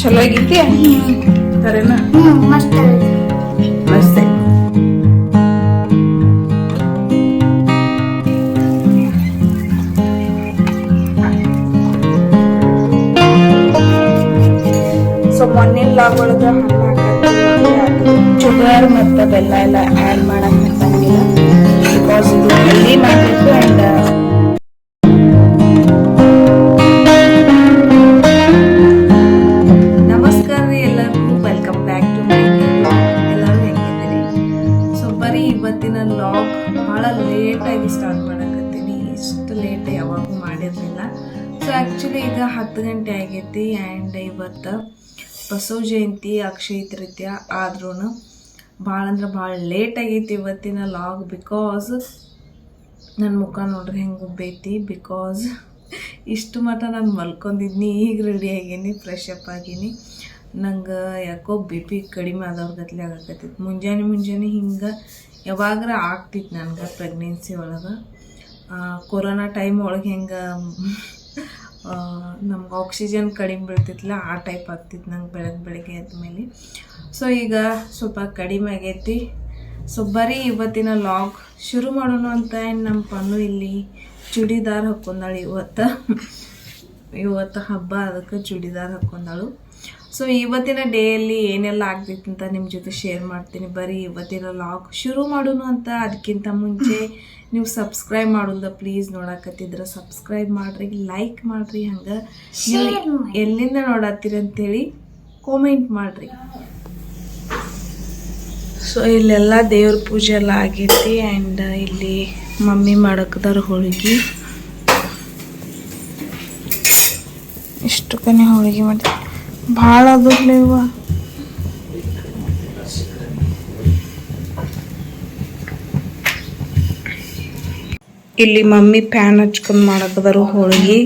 ಚಲೋ ಆಗೈತಿ ಕರೆನಾ ಹ್ಮ್ ಮಸ್ತ್ ಆಗೈತಿ. ಮಸ್ತ್ ಸೊ ಮೊನ್ನೆ ಲಾಗ್ ಒಳಗ ಶುಗರ್ ಮತ್ತು ಬೆಲ್ಲ ಎಲ್ಲ ಆ್ಯಡ್ ಮಾಡಕ್ ಹತ್ತಂಗಿಲ್ಲ ಬಿಕಾಸ್ ಇದು ಹೆಲ್ದಿ ಮಾಡಬೇಕು ಆ್ಯಂಡ್ ಲೇಟ್ ಯಾವಾಗೂ ಮಾಡಿರಲಿಲ್ಲ. ಸೊ ಆ್ಯಕ್ಚುಲಿ ಈಗ ಹತ್ತು ಗಂಟೆ ಆಗೈತಿ ಆ್ಯಂಡ್ ಇವತ್ತು ಬಸವ ಜಯಂತಿ, ಅಕ್ಷಯ ತೃತೀಯ ಆದ್ರೂ ಭಾಳ ಅಂದ್ರೆ ಭಾಳ ಲೇಟ್ ಆಗೈತಿ ಇವತ್ತಿನ ಲಾಗ್ ಬಿಕಾಸ್ ನನ್ನ ಮುಖ ನೋಡ್ರಿ ಹೆಂಗೆ ಉಬ್ಬೈತಿ ಬಿಕಾಸ್ ಇಷ್ಟು ಮಟ್ಟ ನಾನು ಮಲ್ಕೊಂಡಿದ್ನಿ, ಈಗ ರೆಡಿ ಆಗೀನಿ ಫ್ರೆಶ್ ಅಪ್ ಆಗೀನಿ. ನಂಗೆ ಯಾಕೋ ಬಿ ಪಿ ಕಡಿಮೆ ಆದವ್ರಗತ್ಲೆ ಆಗಕತ್ತೈತಿ. ಮುಂಜಾನೆ ಮುಂಜಾನೆ ಹಿಂಗೆ ಯಾವಾಗ್ರ ಆಗ್ತಿತ್ತು ನನಗೆ ಪ್ರೆಗ್ನೆನ್ಸಿ ಒಳಗೆ. ಕೊರೋನಾ ಟೈಮ್ ಒಳಗೆ ಹೆಂಗೆ ನಮ್ಗೆ ಆಕ್ಸಿಜನ್ ಕಡಿಮೆ ಬೀಳ್ತಿತ್ತಲ್ಲ ಆ ಟೈಪ್ ಆಗ್ತಿತ್ತು ನಂಗೆ ಬೆಳಗ್ಗೆ ಬೆಳಗ್ಗೆ ಆದಮೇಲೆ ಸೊ ಈಗ ಸ್ವಲ್ಪ ಕಡಿಮೆ ಆಗೈತಿ. ಸೊ ಬರೀ ಇವತ್ತಿನ ಲಾಗ್ ಶುರು ಮಾಡೋಣ ಅಂತ ನಮ್ಮ ಪನ್ನು ಇಲ್ಲಿ ಚೂಡಿದಾರ್ ಹಾಕೊಂಡಾಳು ಇವತ್ತು. ಇವತ್ತು ಹಬ್ಬ, ಅದಕ್ಕೆ ಚೂಡಿದಾರ್ ಹಾಕೊಂಡಾಳು. ಸೊ ಇವತ್ತಿನ ಡೇಯಲ್ಲಿ ಏನೆಲ್ಲ ಆಗ್ಬೇಕು ಅಂತ ನಿಮ್ಮ ಜೊತೆ ಶೇರ್ ಮಾಡ್ತೀನಿ. ಬರೀ ಇವತ್ತಿನ ಲಾಗ್ ಶುರು ಮಾಡೋಣ ಅಂತ. ಅದಕ್ಕಿಂತ ಮುಂಚೆ ನೀವು ಸಬ್ಸ್ಕ್ರೈಬ್ ಮಾಡೋದ ಪ್ಲೀಸ್ ನೋಡಕತ್ತಿದ್ರೆ ಸಬ್ಸ್ಕ್ರೈಬ್ ಮಾಡ್ರಿ ಲೈಕ್ ಮಾಡ್ರಿ ಹಂಗೆ ನೀವು. ಎಲ್ಲಿಂದ ನೋಡತ್ತೀರಿ ಅಂತೇಳಿ ಕಾಮೆಂಟ್ ಮಾಡ್ರಿ. ಸೊ ಇಲ್ಲೆಲ್ಲ ದೇವ್ರ ಪೂಜೆ ಎಲ್ಲ ಆಗೈತಿ ಆ್ಯಂಡ್ ಇಲ್ಲಿ ಮಮ್ಮಿ ಮಾಡಕ್ದಾರ ಹೋಳಿಗೆ. ಇಷ್ಟು ಕನೆ ಹೋಳಿಗೆ ಮಾಡಿ ಭಾಳ ಇವ ಇಲ್ಲಿ ಮಮ್ಮಿ ಪ್ಯಾನ್ ಹಚ್ಕೊಂಡು ಮಾಡಕದರು ಹೋಳಿಗೆ.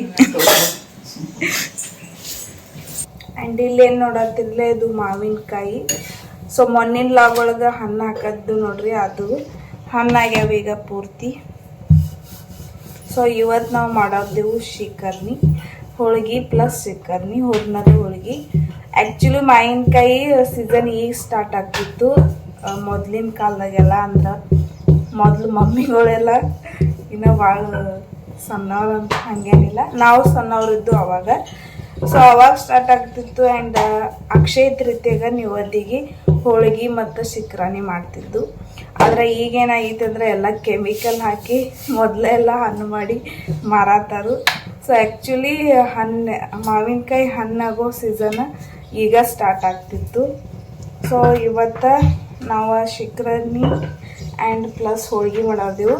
ಆ್ಯಂಡ್ ಇಲ್ಲಿ ಏನು ನೋಡತ್ತಿರ್ಲೆ ಇದು ಮಾವಿನಕಾಯಿ. ಸೊ ಮೊನ್ನಿನ ಲಾಗ್ ಒಳಗೆ ಹಣ್ಣು ಹಾಕದ್ದು ನೋಡ್ರಿ ಅದು. ಹಣ್ಣಾಗ್ಯಾವ ಈಗ ಪೂರ್ತಿ. ಸೊ ಇವತ್ತು ನಾವು ಮಾಡೋದೇವು ಶಿಕರ್ನಿ ಹೋಳ್ಗೆ ಪ್ಲಸ್ ಚಿಕನ್ ಹೂರ್ಣದ ಹೋಳಿಗೆ. ಆ್ಯಕ್ಚುಲಿ ಮಾವಿನಕಾಯಿ ಸೀಸನ್ ಈಗ ಸ್ಟಾರ್ಟ್ ಆಗ್ತಿತ್ತು. ಮೊದಲಿನ ಕಾಲದಾಗೆಲ್ಲ ಅಂದ್ರೆ ಮೊದಲು ಮಮ್ಮಿಗಳೆಲ್ಲ ಇನ್ನೂ ಭಾಳ ಸಣ್ಣವ್ರು ಅಂತ ಹಂಗೇನಿಲ್ಲ. ನಾವು ಸಣ್ಣವರಿದ್ದು ಅವಾಗ. ಸೊ ಅವಾಗ ಸ್ಟಾರ್ಟ್ ಆಗ್ತಿತ್ತು ಆ್ಯಂಡ್ ಅಕ್ಷಯ ತೃತೀಯಾಗ ನಿವತ್ತಿಗೆ ಹೋಳಿಗೆ ಮತ್ತು ಶಿಕ್ರಾನಿ ಮಾಡ್ತಿದ್ದು. ಆದರೆ ಈಗೇನಾಗೈತೆ ಅಂದರೆ ಎಲ್ಲ ಕೆಮಿಕಲ್ ಹಾಕಿ ಮೊದಲೇ ಎಲ್ಲ ಹಣ್ಣು ಮಾಡಿ ಮಾರಾತಾರು. ಸೊ ಆ್ಯಕ್ಚುಲಿ ಹಣ್ಣು ಮಾವಿನಕಾಯಿ ಹಣ್ಣಾಗೋ ಸೀಸನ್ ಈಗ ಸ್ಟಾರ್ಟ್ ಆಗ್ತಿತ್ತು. ಸೊ ಇವತ್ತು ನಾವು ಶಿಖರ್ನಿ ಆ್ಯಂಡ್ ಪ್ಲಸ್ ಹೋಳ್ಗೆ ಮಾಡೋದೆವು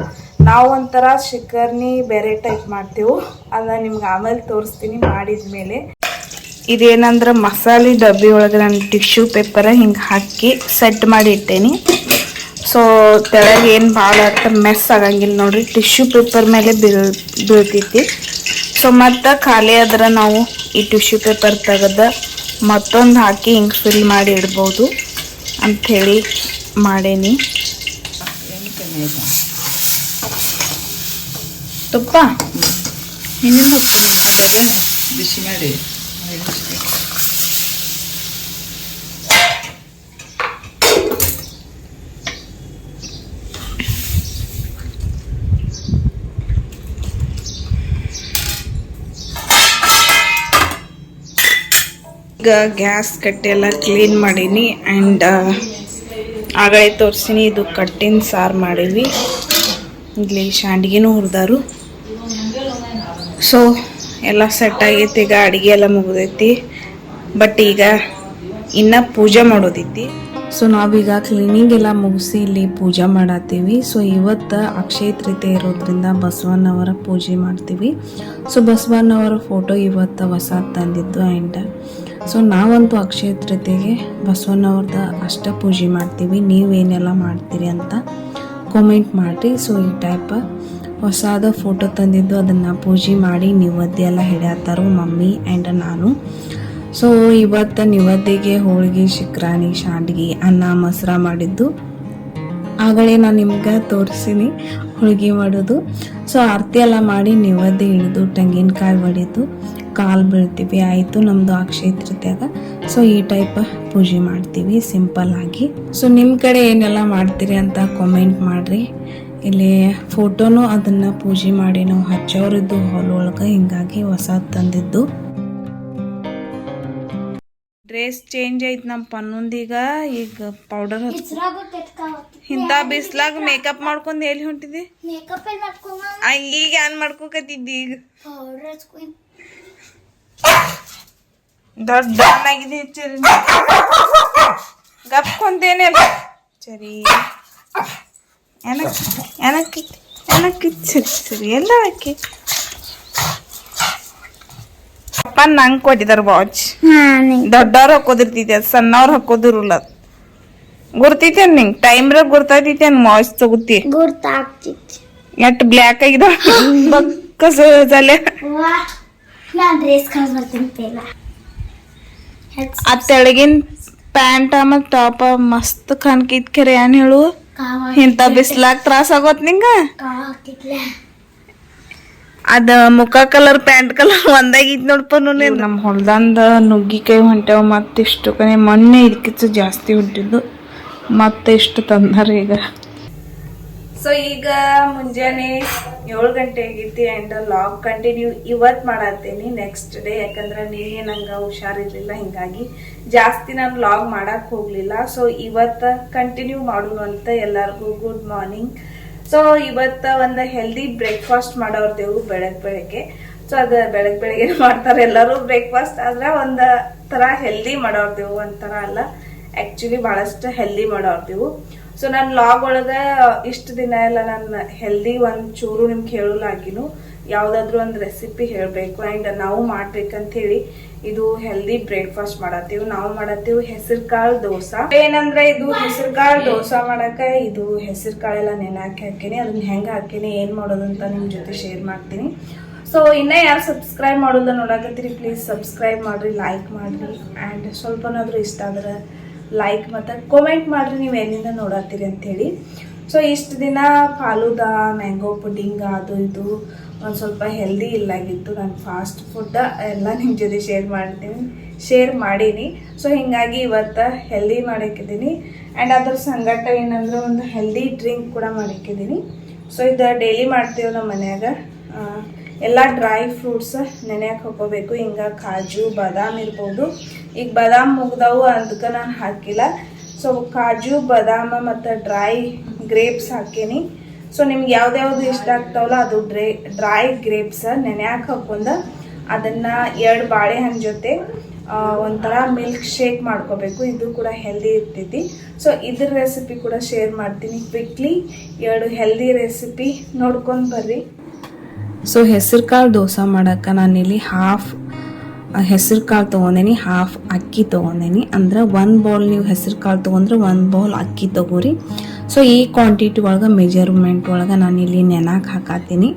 ನಾವು ಒಂಥರ ಶಿಖರ್ನಿ ಬೇರೆ ಟೈಪ್ ಮಾಡ್ತೇವೆ. ಅದನ್ನ ನಿಮ್ಗೆ ಆಮೇಲೆ ತೋರಿಸ್ತೀನಿ ಮಾಡಿದ ಮೇಲೆ ಇದೇನಂದ್ರೆ ಮಸಾಲೆ ಡಬ್ಬಿ ಒಳಗೆ ನಾನು ಟಿಶ್ಯೂ ಪೇಪರ ಹಿಂಗೆ ಹಾಕಿ ಸೆಟ್ ಮಾಡಿ ಇಟ್ಟೇನಿ. ಸೊ ತೆಳಗೆ ಏನು ಭಾಳ ಮೆಸ್ ಆಗಂಗಿಲ್ಲ ನೋಡ್ರಿ. ಟಿಶ್ಯೂ ಪೇಪರ್ ಮೇಲೆ ಬೀಳ್, ಬೀಳ್ತೈತಿ. ಸೊ ಮತ್ತು ಖಾಲಿ ಆದ್ರೆ ನಾವು ಈ ಟಿಶ್ಯೂ ಪೇಪರ್ ತೆಗೆದ ಮತ್ತೊಂದು ಹಾಕಿ ಹಿಂಗೆ ಫಿಲ್ ಮಾಡಿ ಇಡ್ಬೋದು ಅಂಥೇಳಿ ಮಾಡೇನಿ. ತುಪ್ಪ? ಇನ್ನೇನು ಅದೇ ಬಿಸಿ ಮಾಡಿ. ಗ್ಯಾಸ್ ಕಟ್ಟೆ ಎಲ್ಲ ಕ್ಲೀನ್ ಮಾಡೀನಿ ಆ್ಯಂಡ್ ಆಗಲೇ ತೋರಿಸಿನಿ, ಇದು ಕಟ್ಟಿನ ಸಾರು ಮಾಡೀವಿ. ಇಲ್ಲಿ ಶಾಂಡಿಗೆನೂ ಹುರಿದಾರು. ಸೊ ಎಲ್ಲ ಸೆಟ್ ಆಗೈತಿ, ಈಗ ಅಡುಗೆ ಎಲ್ಲ ಮುಗಿದೈತಿ. ಬಟ್ ಈಗ ಇನ್ನು ಪೂಜೆ ಮಾಡೋದೈತಿ. ಸೊ ನಾವೀಗ ಕ್ಲೀನಿಂಗ್ ಎಲ್ಲ ಮುಗಿಸಿ ಇಲ್ಲಿ ಪೂಜೆ ಮಾಡತ್ತೀವಿ ಸೊ ಇವತ್ತು ಅಕ್ಷಯ ತೃತೀಯ ಇರೋದ್ರಿಂದ ಬಸವಣ್ಣವರ ಪೂಜೆ ಮಾಡ್ತೀವಿ. ಸೊ ಬಸವಣ್ಣವರ ಫೋಟೋ ಇವತ್ತು ಹೊಸ ತಂದಿದ್ದು ಆ್ಯಂಡ್ ಸೊ ನಾವಂತೂ ಅಕ್ಷಯ ತೃತೀಯಗೆ ಬಸವನವ್ರದ ಅಷ್ಟ ಪೂಜೆ ಮಾಡ್ತೀವಿ. ನೀವೇನೆಲ್ಲ ಮಾಡ್ತೀರಿ ಅಂತ ಕಾಮೆಂಟ್ ಮಾಡಿರಿ. ಸೊ ಈ ಟೈಪ್ ಹೊಸಾದ ಫೋಟೋ ತಂದಿದ್ದು ಅದನ್ನು ಪೂಜೆ ಮಾಡಿ ನಿವದ್ದೆ ಎಲ್ಲ ಹಿಡಿಯತ್ತಾರು ಮಮ್ಮಿ ಆ್ಯಂಡ್ ನಾನು. ಸೊ ಇವತ್ತು ನಿವದ್ದೆಗೆ ಹೋಳಿಗೆ, ಶಿಕ್ರಾಣಿ, ಶಾಂಡ್ಗಿ, ಅನ್ನ, ಮೊಸರ ಮಾಡಿದ್ದು. ಆಗಲೇ ನಾನು ನಿಮ್ಗೆ ತೋರಿಸಿನಿ ಹೋಳಿಗೆ ಮಾಡೋದು. ಸೊ ಆರತಿ ಎಲ್ಲ ಮಾಡಿ ನಿವದ್ದೆ ಹಿಡಿದು ತೆಂಗಿನಕಾಯಿ ಹೊಡಿದು ಕಾಲು ಬೀಳ್ತೀವಿ ಆಯಿತು ನಮ್ಮದು ಅಕ್ಷಯ ತೃತೀಯಾಗ ಸೊ ಈ ಟೈಪ್ ಪೂಜೆ ಮಾಡ್ತೀವಿ ಸಿಂಪಲ್ ಆಗಿ. ಸೊ ನಿಮ್ಮ ಕಡೆ ಏನೆಲ್ಲ ಮಾಡ್ತೀರಿ ಅಂತ ಕಾಮೆಂಟ್ ಮಾಡಿರಿ. ಇಲ್ಲಿ ಫೋಟೋನು ಅದನ್ನು ಪೂಜೆ ಮಾಡಿ ನಾವು ಹಚ್ಚೋರಿದ್ದು ಹಾಲ್ ಒಳಗೆ ಹಿಂಗಾಗಿ ಹೊಸ ತಂದಿದ್ದು. ಡ್ರೆಸ್ ಚೇಂಜ್ ಐತ್ ನಮ್ಮ ಪನ್ನೊಂದೀಗ ಈಗ. ಪೌಡರ್ ಇಂಥ ಬಿಸ್ಲಾಗ ಮೇಕಪ್ ಮಾಡ್ಕೊಂಡು ಎಲ್ಲಿ ಹೊಂಟಿದಿ? ಈಗ ಏನ್ ಮಾಡ್ಕೋಕತ್ತಿದ್ದಿ ಈಗ? ಪೌಡರ್ ಹಚ್ಕೊಂಡ್ ದೊಡ್ಡ ಡಾನ್ ಆಗಿದೆ ಚರಿ ಗಪ್ಕೊಂತೇನೆ ಸರಿ ಏನಕ್ಕೆ ಏನಕ್ಕೆ ಏನಕ್ಕೆ ಸರಿ ಸರಿ ಎಲ್ಲ ಹಾಕಿ ಅಪ್ಪ ನಂಗೆ ಕೊಟ್ಟಿದಾರ ವಾಚ್ ದೊಡ್ಡವ್ರು ಹಾಕೋದಿರ್ತೈತಿ ಅದು ಸಣ್ಣವ್ರು ಹಾಕೋದಿರಲ್ಲ ಗುರ್ತೈತೇನ್ ನಿಂಗೆ ಟೈಮ್ರಾಗ ಗುರ್ತೈತೈತೇನ್ ವಾಚ್ ತಗೋತಿ ಗುರ್ತಾಗ್ತಿತ್ತು ಎಟ್ ಬ್ಲ್ಯಾಕ್ ಆಗಿದ ಬಕ್ಕಸ ಜಲೆ ಕಳ್ಸ್ ಬರ್ತೀನಿ ಪೇಲ ಆ ತೆಳಗಿನ ಪ್ಯಾಂಟ್ ಮತ್ತು ಟಾಪ ಮಸ್ತ್ ಕಾಣ್ಕಿತ್ ಖರೆ ಏನ್ ಹೇಳು? ಕಾವ ಇಂಥ ಬಿಸ್ಲಾಗ್ ತ್ರಾಸ ಆಗೋತ್ ನಿಂಗ? ಅದ ಮುಖ ಕಲರ್ ಪ್ಯಾಂಟ್ ಕಲರ್ ಒಂದಾಗಿತ್ ನೋಡ್ಪ ನಮ್ಮ ಹೊಲ್ದಂದ ನುಗ್ಗಿಕಾಯಿ ಮತ್ತೆ ಮತ್ತಿಷ್ಟು ಕನೆ ಮೊನ್ನೆ ಇದಕ್ಕಿಂತ ಜಾಸ್ತಿ ಹೊಂಟಿದ್ದು ಮತ್ತೆ ಇಷ್ಟು ತಂದಾರ ಈಗ. ಸೊ ಈಗ ಮುಂಜಾನೆ ಏಳು ಗಂಟೆ ಆಗಿತ್ತು ಆ್ಯಂಡ್ ಲಾಗ್ ಕಂಟಿನ್ಯೂ ಇವತ್ತು ಮಾಡತ್ತೀನಿ ನೆಕ್ಸ್ಟ್ ಡೇ ಯಾಕಂದ್ರೆ ನೀನೇ ನಂಗೆ ಹುಷಾರಿರ್ಲಿಲ್ಲ, ಹಿಂಗಾಗಿ ಜಾಸ್ತಿ ನಾನು ಲಾಗ್ ಮಾಡೋಕ್ಕೆ ಹೋಗಲಿಲ್ಲ. ಸೊ ಇವತ್ತು ಕಂಟಿನ್ಯೂ ಮಾಡೋಣ ಅಂತ ಎಲ್ಲರಿಗೂ ಗುಡ್ ಮಾರ್ನಿಂಗ್ ಸೊ ಇವತ್ತು ಒಂದು ಹೆಲ್ದಿ ಬ್ರೇಕ್ಫಾಸ್ಟ್ ಮಾಡೋರ್ದೇವು ಬೆಳಗ್ಗೆ ಬೆಳಗ್ಗೆ. ಸೊ ಅದು ಬೆಳಗ್ಗೆ ಬೆಳಗ್ಗೆ ಮಾಡ್ತಾರೆ ಎಲ್ಲರೂ ಬ್ರೇಕ್ಫಾಸ್ಟ್ ಆದ್ರೆ ಒಂದು ಥರ ಹೆಲ್ದಿ ಮಾಡೋರ್ದೇವು ಒಂಥರ ಅಲ್ಲ. ಆ್ಯಕ್ಚುಲಿ ಭಾಳಷ್ಟು ಹೆಲ್ದಿ ಮಾಡೋರ್ದೇವು ಸೊ ನಾನು ಲಾಗ್ ಒಳಗೆ ಇಷ್ಟು ದಿನ ಎಲ್ಲ ನಾನು ಹೆಲ್ದಿ ಒಂದು ಚೂರು ನಿಮ್ಗೆ ಹೇಳಲಾಗಿನು ಯಾವುದಾದ್ರೂ ಒಂದು ರೆಸಿಪಿ ಹೇಳಬೇಕು ಅಂಡ್ ನಾವು ಮಾಡ್ಬೇಕಂತ ಹೇಳಿ ಇದು ಹೆಲ್ದಿ ಬ್ರೇಕ್ಫಾಸ್ಟ್ ಮಾಡತ್ತೀವಿ. ನಾವು ಮಾಡತ್ತೀವಿ ಹೆಸರು ಕಾಳು ದೋಸಾ. ಏನಂದ್ರೆ ಇದು ಹೆಸರು ಕಾಳು ದೋಸಾ ಮಾಡಕ ಇದು ಹೆಸರು ಕಾಳೆಲ್ಲ ನೆನಾಕಿ ಹಾಕೀನಿ. ಅದನ್ನ ಹೆಂಗ ಹಾಕೀನಿ, ಏನು ಮಾಡೋದು ಅಂತ ನಿಮ್ ಜೊತೆ ಶೇರ್ ಮಾಡ್ತೀನಿ. ಸೊ ಇನ್ನ ಯಾರು ಸಬ್ಸ್ಕ್ರೈಬ್ ಮಾಡೋದ ನೋಡಕತ್ತೀರಿ ಪ್ಲೀಸ್ ಸಬ್ಸ್ಕ್ರೈಬ್ ಮಾಡ್ರಿ ಲೈಕ್ ಮಾಡ್ರಿ. ಆ್ಯಂಡ್ ಸ್ವಲ್ಪನಾದ್ರೂ ಇಷ್ಟ ಆದ್ರೆ ಲೈಕ್ ಮತ್ತು ಕಮೆಂಟ್ ಮಾಡಿರಿ ನೀವು ಎಲ್ಲಿಂದ ನೋಡತ್ತೀರಿ ಅಂಥೇಳಿ ಸೊ ಇಷ್ಟು ದಿನ ಫಾಲೂದ ಮ್ಯಾಂಗೋ ಪುಡಿಂಗ್ ಅದು ಇದು ಒಂದು ಸ್ವಲ್ಪ ಹೆಲ್ದಿ ಇಲ್ಲಾಗಿತ್ತು. ನಾನು ಫಾಸ್ಟ್ ಫುಡ್ ಎಲ್ಲ ನಿಮ್ಮ ಜೊತೆ ಶೇರ್ ಮಾಡ್ತೀನಿ ಶೇರ್ ಮಾಡೀನಿ. ಸೊ ಹಿಂಗಾಗಿ ಇವತ್ತು ಹೆಲ್ದಿ ಮಾಡಿಕ್ಕಿದ್ದೀನಿ. ಆ್ಯಂಡ್ ಅದ್ರ ಸಂಗಟ ಏನಂದ್ರೆ ಒಂದು ಹೆಲ್ದಿ ಡ್ರಿಂಕ್ ಕೂಡ ಮಾಡಿಕ್ಕಿದ್ದೀನಿ. ಸೊ ಇದು ಡೈಲಿ ಮಾಡ್ತೀವಿ ನಮ್ಮ ಮನ್ಯಾಗ. ಎಲ್ಲ ಡ್ರೈ ಫ್ರೂಟ್ಸ್ ನೆನೆಯಕ್ಕೆ ಹಾಕೋಬೇಕು. ಹಿಂಗೆ ಕಾಜು, ಬಾದಾಮ್ ಇರ್ಬೋದು. ಈಗ ಬಾದಾಮ್ ಮುಗ್ದವು ಅದಕ್ಕೆ ನಾನು ಹಾಕಿಲ್ಲ. ಸೊ ಕಾಜು, ಬಾದಾಮ ಮತ್ತು ಡ್ರೈ ಗ್ರೇಪ್ಸ್ ಹಾಕೀನಿ. ಸೊ ನಿಮ್ಗೆ ಯಾವ್ದ್ಯಾವ್ದು ಇಷ್ಟ ಆಗ್ತಾವಲ್ಲ ಅದು ಡ್ರೈ ಡ್ರೈ ಗ್ರೇಪ್ಸ್ ನೆನೆಯಕ್ಕೆ ಹಾಕೊಂಡು ಅದನ್ನು ಎರಡು ಬಾಳೆಹಣ್ಣು ಜೊತೆ ಒಂಥರ ಮಿಲ್ಕ್ ಶೇಕ್ ಮಾಡ್ಕೋಬೇಕು. ಇದು ಕೂಡ ಹೆಲ್ದಿ ಇರ್ತೈತಿ. ಸೊ ಇದ್ರ ರೆಸಿಪಿ ಕೂಡ ಶೇರ್ ಮಾಡ್ತೀನಿ. ಕ್ವಿಕ್ಲಿ ಎರಡು ಹೆಲ್ದಿ ರೆಸಿಪಿ ನೋಡ್ಕೊಂಡು ಬರ್ರಿ. ಸೊ ಹೆಸರು ಕಾಳು ದೋಸೆ ಮಾಡಕ್ಕೆ ನಾನಿಲ್ಲಿ ಹಾಫ್ ಹೆಸರು ಕಾಳು ತೊಗೊಂಡೇನಿ ಹಾಫ್ ಅಕ್ಕಿ ತೊಗೊಂಡೇನಿ. ಅಂದ್ರೆ ಒಂದು ಬೌಲ್ ನೀವು ಹೆಸರು ಕಾಳು ತೊಗೊಂಡ್ರೆ ಒಂದು ಬೌಲ್ ಅಕ್ಕಿ ತೊಗೋರಿ. ಸೊ ಈ ಕ್ವಾಂಟಿಟಿ ಒಳಗೆ ಮೆಜರ್ಮೆಂಟ್ ಒಳಗೆ ನಾನಿಲ್ಲಿ ನೆನಕ್ಕೆ ಹಾಕತ್ತೀನಿ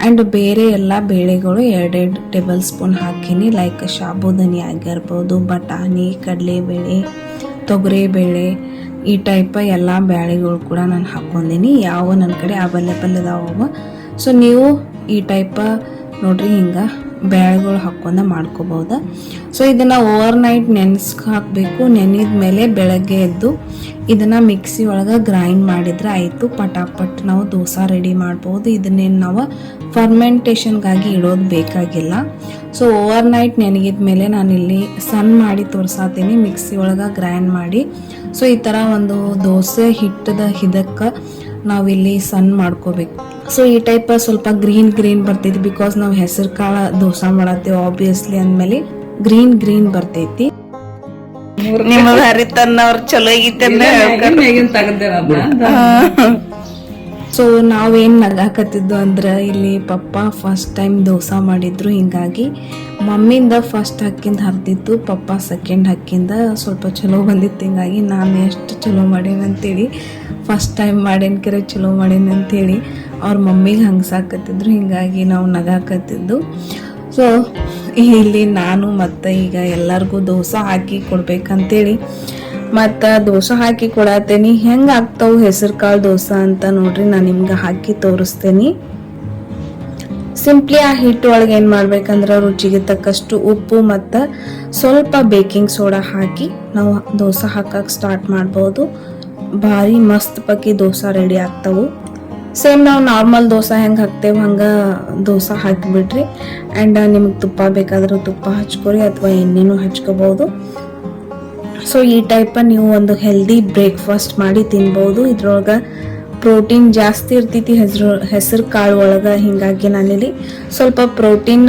ಆ್ಯಂಡ್ ಬೇರೆ ಎಲ್ಲ ಬೇಳೆಗಳು ಎರಡೆರಡು ಟೇಬಲ್ ಸ್ಪೂನ್ ಹಾಕೀನಿ. ಲೈಕ್ ಸಾಬುದಾನಿ ಆಗಿರ್ಬೋದು, ಬಟಾಣಿ, ಕಡಲೆಬೇಳೆ, ತೊಗರಿಬೇಳೆ, ಈ ಟೈಪ ಎಲ್ಲ ಬೇಳೆಗಳು ಕೂಡ ನಾನು ಹಾಕ್ಕೊಂಡಿನಿ ಯಾವ ನನ್ನ ಕಡೆ ಅವೈಲೇಬಲ್ ಇದಾವ ಸೊ ನೀವು ಈ ಟೈಪ ನೋಡ್ರಿ ಹಿಂಗೆ ಬೇಳೆಗಳು ಹಾಕೊಂಡ ಮಾಡ್ಕೋಬಹುದು ಸೊ ಇದನ್ನು ಓವರ್ ನೈಟ್ ನೆನೆಸ್ಕೆ ಹಾಕಬೇಕು. ನೆನೆದ ಮೇಲೆ ಬೆಳಗ್ಗೆ ಎದ್ದು ಇದನ್ನು ಮಿಕ್ಸಿ ಒಳಗೆ ಗ್ರೈಂಡ್ ಮಾಡಿದ್ರೆ ಆಯಿತು. ಪಟಾಪಟ್ ನಾವು ದೋಸೆ ರೆಡಿ ಮಾಡ್ಬೋದು. ಇದನ್ನೇನು ನಾವು ಫರ್ಮೆಂಟೇಷನ್ಗಾಗಿ ಇಡೋದು ಬೇಕಾಗಿಲ್ಲ. ಸೊ ಓವರ್ ನೈಟ್ ನೆನಗಿದ ಮೇಲೆ ನಾನಿಲ್ಲಿ ಸಣ್ಣ ಮಾಡಿ ತೋರ್ಸಾತೀನಿ. ಮಿಕ್ಸಿ ಒಳಗೆ ಗ್ರೈಂಡ್ ಮಾಡಿ. ಸೊ ಈ ಥರ ಒಂದು ದೋಸೆ ಹಿಟ್ಟದ ಇದಕ್ಕೆ ನಾವಿಲ್ಲಿ ಸಣ್ಣ ಮಾಡ್ಕೋಬೇಕು. ಸೊ ಈ ಟೈಪ್ ಸ್ವಲ್ಪ ಗ್ರೀನ್ ಗ್ರೀನ್ ಬರ್ತೈತಿ ಬಿಕಾಸ್ ನಾವು ಹೆಸರು ಕಾಳ ದೋಸೆ ಮಾಡತ್ತೇವೆ ಆಬ್ವಿಯಸ್ಲಿ ಅಂದ್ಮೇಲೆ ಗ್ರೀನ್ ಗ್ರೀನ್ ಬರ್ತೈತಿ. ನಿಮ್ಮದ ಹರಿತನ್ನವ್ರು ಚಲೋ ಸೊ ನಾವೇನ್ ನಗಾಕತ್ತಿದ್ದು ಅಂದ್ರ ಇಲ್ಲಿ ಪಪ್ಪ ಫಸ್ಟ್ ಟೈಮ್ ದೋಸೆ ಮಾಡಿದ್ರು ಹಿಂಗಾಗಿ ಮಮ್ಮಿಂದ ಫಸ್ಟ್ ಹಕ್ಕಿಂದ ಹರಿದಿತ್ತು ಪಪ್ಪ ಸೆಕೆಂಡ್ ಹಕ್ಕಿಂದ ಸ್ವಲ್ಪ ಚಲೋ ಬಂದಿತ್ತು ಹಿಂಗಾಗಿ ನಾನು ಎಷ್ಟು ಚಲೋ ಮಾಡೇನಿ ಅಂತೇಳಿ ಫಸ್ಟ್ ಟೈಮ್ ಮಾಡೇನ್ ಕೆರೆ ಚಲೋ ಮಾಡೇನಿ ಅಂತೇಳಿ ಅವ್ರ ಮಮ್ಮಿಗೆ ಹಂಗ್ಸಾಕತ್ತಿದ್ರು, ಹಿಂಗಾಗಿ ನಾವು ನಗಾಕತ್ತಿದ್ದು. ಸೊ ಇಲ್ಲಿ ನಾನು ಮತ್ತು ಈಗ ಎಲ್ಲರಿಗೂ ದೋಸೆ ಹಾಕಿ ಕೊಡ್ಬೇಕಂತೇಳಿ. ಮತ್ತು ದೋಸೆ ಹಾಕಿ ಕೊಡತ್ತೇನಿ ಹೆಂಗೆ ಆಗ್ತಾವೆ ಹೆಸರು ಕಾಳು ದೋಸೆ ಅಂತ ನೋಡ್ರಿ, ನಾನು ನಿಮ್ಗೆ ಹಾಕಿ ತೋರಿಸ್ತೇನಿ. ಸಿಂಪ್ಲಿ ಆ ಹಿಟ್ಟು ಒಳಗೆ ಏನು ಮಾಡ್ಬೇಕಂದ್ರೆ ರುಚಿಗೆ ತಕ್ಕಷ್ಟು ಉಪ್ಪು ಮತ್ತು ಸ್ವಲ್ಪ ಬೇಕಿಂಗ್ ಸೋಡಾ ಹಾಕಿ ನಾವು ದೋಸೆ ಹಾಕಕ್ಕೆ ಸ್ಟಾರ್ಟ್ ಮಾಡ್ಬೋದು. ಭಾರಿ ಮಸ್ತ್ ಪಕ್ಕಿ ದೋಸೆ ರೆಡಿ ಆಗ್ತಾವು. ಸೇಮ್ ನಾವು ನಾರ್ಮಲ್ ದೋಸೆ ಹೆಂಗೆ ಹಾಕ್ತೇವೆ, ಹಂಗೆ ದೋಸೆ ಹಾಕಿಬಿಡ್ರಿ ಆ್ಯಂಡ್ ನಿಮಗೆ ತುಪ್ಪ ಬೇಕಾದ್ರೆ ತುಪ್ಪ ಹಚ್ಕೊರಿ ಅಥವಾ ಎಣ್ಣೆನೂ ಹಚ್ಕೋಬೋದು. ಸೊ ಈ ಟೈಪ ನೀವು ಒಂದು ಹೆಲ್ದಿ ಬ್ರೇಕ್ಫಾಸ್ಟ್ ಮಾಡಿ ತಿನ್ಬೋದು. ಇದ್ರೊಳಗೆ ಪ್ರೋಟೀನ್ ಜಾಸ್ತಿ ಇರ್ತೈತಿ, ಹೆಸರು ಹೆಸರು ಕಾಳು ಒಳಗೆ ಹೀಗಾಗಿ ನಾನಿಲ್ಲಿ ಸ್ವಲ್ಪ ಪ್ರೋಟೀನ್